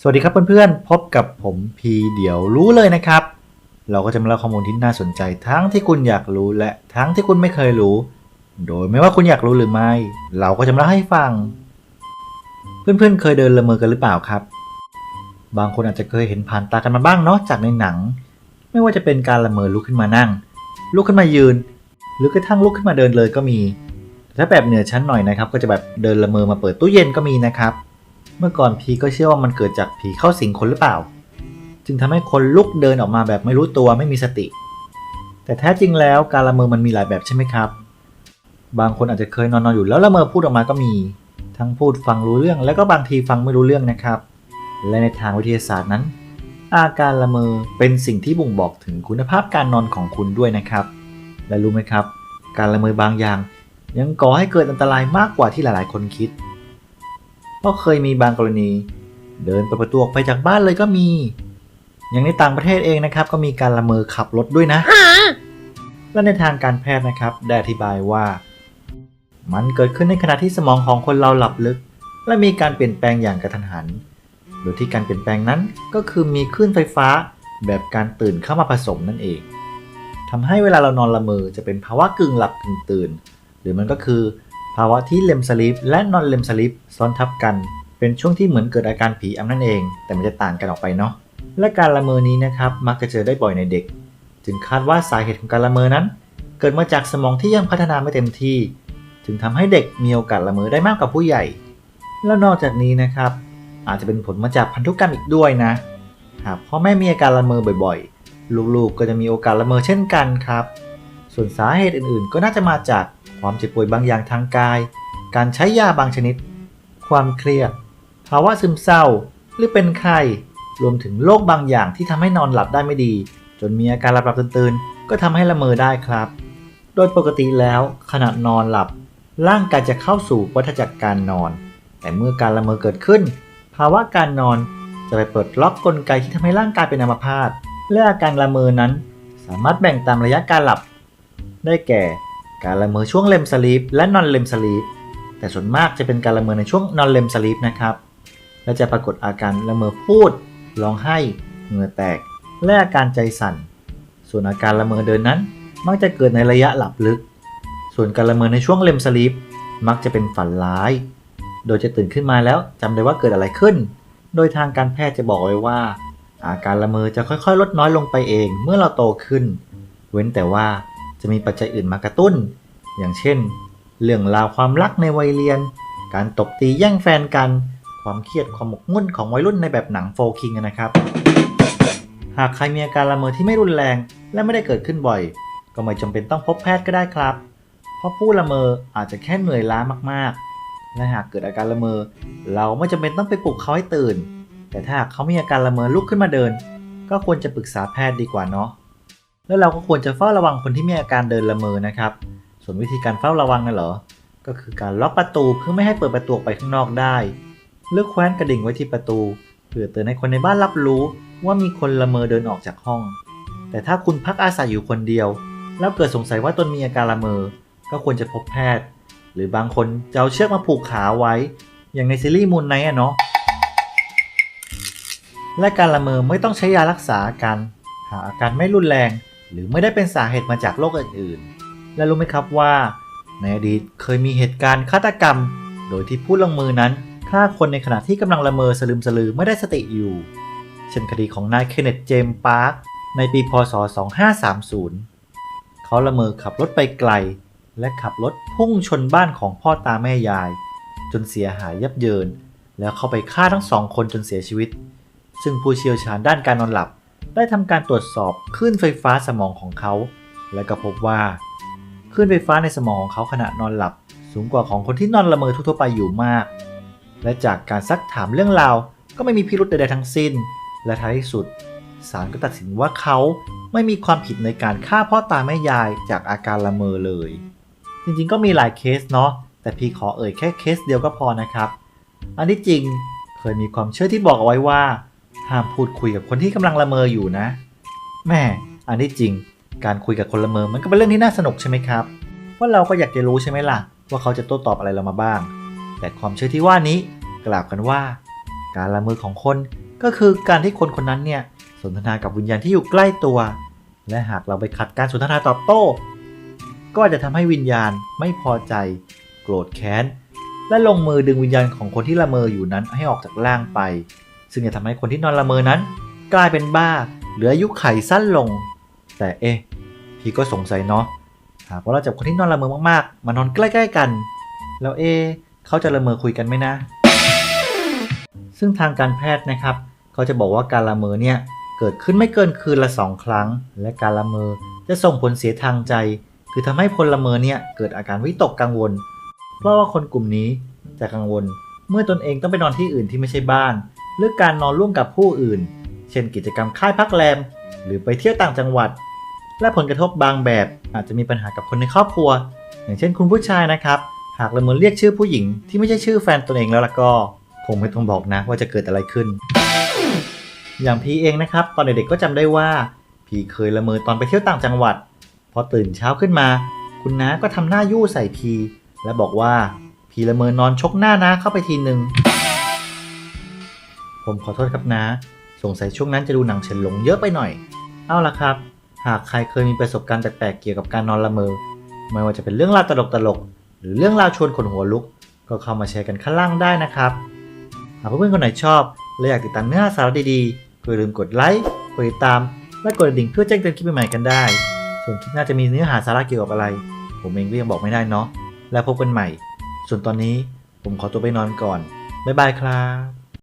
สวัสดีครับเพื่อนๆ พบกับผมพีเดี๋ยวรู้เลยนะครับ เราก็จะมาเล่าข้อมูลที่น่าสนใจทั้งที่คุณอยากรู้และทั้งที่คุณไม่เคยรู้ โดยไม่ว่าคุณอยากรู้หรือไม่ เราก็จะมาเล่าให้ฟัง เพื่อนๆ เคยเดินละเมอกันหรือเปล่าครับ บางคนอาจจะเคยเห็นผ่านตากันมาบ้างเนาะจากในหนัง ไม่ว่าจะเป็นการละเมอลุกขึ้นมานั่ง ลุกขึ้นมายืน หรือกระทั่งลุกขึ้นมาเดินเลยก็มี ถ้าแบบเหนือชั้นหน่อยนะครับ ก็จะแบบเดินละเมอมาเปิดตู้เย็นก็มีนะครับ เมื่อก่อนพีก็เชื่อว่ามันเกิดจากผีเข้าสิงคนหรือเปล่า จึงทำให้คนลุกเดินออกมาแบบไม่รู้ตัวไม่มีสติ แต่แท้จริงแล้วการละเมอมันมีหลายแบบใช่ไหมครับ บางคนอาจจะเคยนอนนอนอยู่แล้วละเมอพูดออกมาก็มี ทั้งพูดฟังรู้เรื่องแล้วก็บางทีฟังไม่รู้เรื่องนะครับ และในทางวิทยาศาสตร์นั้น อาการละเมอเป็นสิ่งที่บ่งบอกถึงคุณภาพการนอนของคุณด้วยนะครับ และรู้ไหมครับ การละเมอบางอย่าง ยังก่อให้เกิดอันตรายมากกว่าที่หลายๆ คนคิด เพราะเคยมีบางกรณี เดินไปดประตูออกไปจากบ้านเลยก็มี อย่างในต่างประเทศเองนะครับ ก็มีการละเมอขับรถด้วยนะ และในทางการแพทย์นะครับ ได้อธิบายว่า มันเกิดขึ้นในขณะที่สมองของคนเราหลับลึก และมีการเปลี่ยนแปลงอย่างกระทันหัน โดยที่การเปลี่ยนแปลงนั้นก็คือมีคลื่นไฟฟ้าแบบการตื่นเข้ามาผสมนั่นเองทำให้เวลาเรานอนละเมอจะเป็นภาวะกึ่งหลับกึ่งตื่น หรือมันก็คือ ภาวะที่เลมสลิปและนอนเลมสลิปซ้อนทับกัน เป็นช่วงที่เหมือนเกิดอาการผีอำนั่นเอง แต่มันจะต่างกันออกไปเนาะและการละเมอนี้นะครับมักจะเจอได้บ่อยในเด็กจึงคาดว่าสาเหตุของการละเมอนั้น เกิดมาจากสมองที่ยังพัฒนาไม่เต็มที่จึงทำให้เด็กมีโอกาสละเมอได้มากกว่าผู้ใหญ่ แล้วนอกจากนี้นะครับ อาจจะเป็นผลมาจากพันธุกรรมอีกด้วยนะ หากพ่อแม่มีอาการละเมอบ่อยๆ ลูกๆก็จะมีโอกาสละเมอเช่นกันครับ ส่วนสาเหตุอื่นๆ ก็น่าจะมาจากความเจ็บป่วยบางอย่างทางกาย การใช้ยาบางชนิด ความเครียด ภาวะซึมเศร้า หรือเป็นไข้ รวมถึงโรคบางอย่างที่ทำให้นอนหลับได้ไม่ดี จนมีอาการหลับหลับตื่นๆ ก็ทำให้ละเมอได้ครับ โดยปกติแล้วขณะนอนหลับ ร่างกายจะเข้าสู่วัฏจักรการนอน แต่เมื่อการละเมอเกิดขึ้น ภาวะการนอนจะไปเปิดล็อกกลไกที่ทำให้ร่างกายเป็นอัมพาตและอาการละเมอนั้น สามารถแบ่งตามระยะการหลับ ได้แก่ การละเมอช่วงเลมสลีปและนอนเลมสลีปแต่ส่วนมากจะเป็นการละเมอในช่วงนอนเลมสลีปนะครับ และจะปรากฏอาการละเมอพูด ร้องไห้ เหงื่อแตก และอาการใจสั่น ส่วนอาการละเมอเดินนั้น มักจะเกิดในระยะหลับลึก ส่วนการละเมอในช่วงเลมสลีปมักจะเป็นฝันร้าย โดยจะตื่นขึ้นมาแล้วจำได้ว่าเกิดอะไรขึ้น โดยทางการแพทย์จะบอกไว้ว่า อาการละเมอจะค่อยๆ ลดน้อยลงไปเองเมื่อเราโตขึ้น เว้นแต่ว่า จะมีปัจจัยอื่นมากระตุ้น อย่างเช่น เรื่องราวความรักในวัยเรียน การตบตีแย่งแฟนกัน ความเครียดความหมกมุ่นของวัยรุ่นในแบบหนังโฟคิงนะครับ หากใครมีอาการละเมอที่ไม่รุนแรง และไม่ได้เกิดขึ้นบ่อย ก็ไม่จำเป็นต้องพบแพทย์ก็ได้ครับ เพราะผู้ละเมออาจจะแค่เหนื่อยล้ามากๆ และหากเกิดอาการละเมอ เราไม่จำเป็นต้องไปปลุกเขาให้ตื่น แต่ถ้าหากเขามีอาการละเมอลุกขึ้นมาเดิน ก็ควรจะปรึกษาแพทย์ดีกว่าเนาะ แล้วเราก็ควรจะเฝ้าระวังคนที่มีอาการเดินละเมอนะครับ ส่วนวิธีการเฝ้าระวังน่ะเหรอ ก็คือการล็อกประตูเพื่อไม่ให้เปิดประตูไปข้างนอกได้ เลือกแคว้นกระดิ่งไว้ที่ประตูเพื่อเตือนให้คนในบ้านรับรู้ว่ามีคนละเมอเดินออกจากห้อง แต่ถ้าคุณพักอาศัยอยู่คนเดียว แล้วเกิดสงสัยว่าตนมีอาการละเมอ ก็ควรจะพบแพทย์ หรือบางคนจะเอาเชือกมาผูกขาไว้ อย่างในซีรีส์มูนไนท์อะเนาะ และการละเมอไม่ต้องใช้ยารักษาอาการหากอาการไม่รุนแรง หรือไม่ได้เป็นสาเหตุมาจากโรคอื่นๆ และรู้ไหมครับว่า ในอดีตเคยมีเหตุการณ์ฆาตกรรม โดยที่ผู้ลงมือนั้นฆ่าคนในขณะที่กำลังละเมอสลืมสลือไม่ได้สติอยู่ เช่นคดีของนายเคนเนตเจมส์ปาร์คในปีพศ 2530 เขาละเมอขับรถไปไกล และขับรถพุ่งชนบ้านของพ่อตาแม่ยาย จนเสียหายยับเยิน แล้วเข้าไปฆ่าทั้งสองคนจนเสียชีวิต ซึ่งผู้เชี่ยวชาญด้านการนอนหลับ ได้ทำการตรวจสอบคลื่นไฟฟ้าสมองของเขา และก็พบว่าคลื่นไฟฟ้าในสมองของเขาขณะนอนหลับ สูงกว่าของคนที่นอนละเมอทั่วๆไปอยู่มาก และจากการซักถามเรื่องราวก็ไม่มีพิรุธใดๆทั้งสิ้น และท้ายที่สุดศาลก็ตัดสินว่าเขาไม่มีความผิดในการฆ่าพ่อตาแม่ยายจากอาการละเมอเลย จริงๆก็มีหลายเคสเนาะแต่พี่ขอเอ่ยแค่เคสเดียวก็พอนะครับ อันที่จริงเคยมีความเชื่อที่บอกเอาไว้ว่า ห้ามพูดคุยกับคนที่กำลังละเมออยู่นะ แม่อันที่จริง การคุยกับคนละเมอมันก็เป็นเรื่องที่น่าสนุกใช่ไหมครับ ว่าเราก็อยากจะรู้ใช่ไหมล่ะ ว่าเขาจะโต้ตอบอะไรเรามาบ้าง แต่ความเชื่อที่ว่านี้กล่าวกันว่า การละเมอของคนก็คือการที่คนคนนั้นเนี่ยสนทนากับวิญญาณที่อยู่ใกล้ตัว และหากเราไปขัดการสนทนาตอบโต้ ก็อาจจะทำให้วิญญาณไม่พอใจ โกรธแค้น และลงมือดึงวิญญาณของคนที่ละเมออยู่นั้นให้ออกจากร่างไป ซึ่งจะทำให้คนที่นอนละเมอนั้น กลายเป็นบ้า เหลืออายุไขสั้นลง แต่เอ๊ะพี่ก็สงสัยเนาะหากว่าเราจับคนที่นอนละเมอมากๆ มานอนใกล้ ๆ กัน แล้วเอะเขาจะละเมอคุยกันไหมนะ ซึ่งทางการแพทย์นะครับเขาจะบอกว่าการละเมอเนี่ยเกิดขึ้นไม่เกินคืนละสองครั้ง และการละเมอจะส่งผลเสียทางใจ คือทำให้คนละเมอเนี่ยเกิดอาการวิตกกังวล เพราะว่าคนกลุ่มนี้จะกังวล เมื่อตนเองต้องไปนอนที่อื่นที่ไม่ใช่บ้าน หรือการนอนร่วมกับผู้อื่น เช่นกิจกรรมค่ายพักแรม หรือไปเที่ยวต่างจังหวัด และผลกระทบบางแบบอาจจะมีปัญหากับคนในครอบครัว อย่างเช่นคุณผู้ชายนะครับ หากละเมอเรียกชื่อผู้หญิงที่ไม่ใช่ชื่อแฟนตนเองแล้วล่ะก็ คงไม่ต้องบอกนะว่าจะเกิดอะไรขึ้น อย่างพีเองนะครับ ตอนเด็กๆก็จำได้ว่าพีเคยละเมอตอนไปเที่ยวต่างจังหวัด พอตื่นเช้าขึ้นมา คุณน้าก็ทำหน้ายู่ใส่พีและบอกว่าพีละเมอนอนชกหน้าน้าเข้าไปทีหนึ่ง ผมขอโทษครับนะ สงสัยช่วงนั้นจะดูหนังเฉินหลงเยอะไปหน่อย เอาละครับ หากใครเคยมีประสบการณ์แปลกๆเกี่ยวกับการนอนละเมอ ไม่ว่าจะเป็นเรื่องราวตลกๆ หรือเรื่องราวชวนขนหัวลุก ก็เข้ามาแชร์กันข้างล่างได้นะครับ หากเพื่อนๆคนไหนชอบและอยากติดตามเนื้อหาสาระดีๆก็อย่าลืมกดไลค์ กดติดตาม และกดกระดิ่งเพื่อแจ้งเตือนคลิปใหม่ๆกันได้ ส่วนคลิปหน้าจะมีเนื้อหาสาระเกี่ยวกับอะไร ผมเองก็ยังบอกไม่ได้เนาะ แล้วพบกันใหม่ ส่วนตอนนี้ผมขอตัวไปนอนก่อน บ๊ายบายครับ